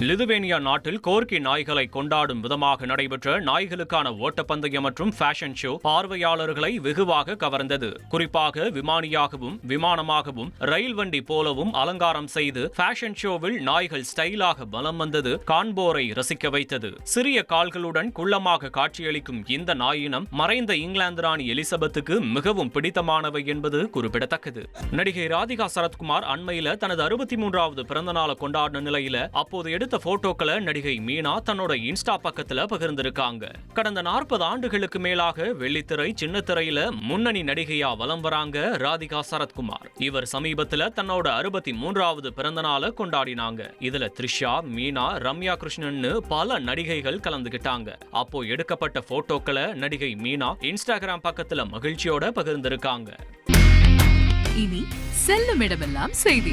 Lithuania நாட்டில் Gorky நாய்களை கொண்டாடும் விதமாக நடைபெற்ற நாய்களுக்கான ஓட்டப்பந்தயம் மற்றும் ஃபேஷன் ஷோ பார்வையாளர்களை வெகுவாக கவர்ந்தது. குறிப்பாக விமானியாகவும் விமானமாகவும் ரயில் வண்டி போலவும் அலங்காரம் செய்து ஃபேஷன் ஷோவில் நாய்கள் ஸ்டைலாக பலம் வந்தது காண்போரை ரசிக்க வைத்தது. சிறிய கால்களுடன் குள்ளமாக காட்சியளிக்கும் இந்த நாயினம் மறைந்த இங்கிலாந்து ராணி எலிசபெத்துக்கு மிகவும் பிடித்தமானவை என்பது குறிப்பிடத்தக்கது. நடிகை ராதிகா சரத்குமார் அண்மையில தனது அறுபத்தி மூன்றாவது பிறந்த நாளை கொண்டாடின நிலையில அப்போது எடுத்த போட்டோக்களை நடிகை மீனா தன்னோட இன்ஸ்டா பக்கத்துல பகிர்ந்திருக்காங்க. கடந்த நாற்பது ஆண்டுகளுக்கு மேலாக வெள்ளித்திரை சின்னத்திரையில முன்னணி நடிகையா வலம் வராங்க ராதிகா சரத்குமார். இவர் சமீபத்துல தன்னோட அறுபத்தி மூன்றாவது பிறந்த நாளை கொண்டாடினாங்க. இதுல த்ரிஷா மீனா ரம்யா கிருஷ்ணன்னு பல நடிகைகள் கலந்துகிட்டாங்க. அப்போ எடுக்கப்பட்ட போட்டோக்களை நடிகை மீனா இன்ஸ்டாகிராம் பக்கத்துல மகிழ்ச்சியோட பகிர்ந்திருக்காங்க. இனி செல்லும் இடமெல்லாம் செய்தி.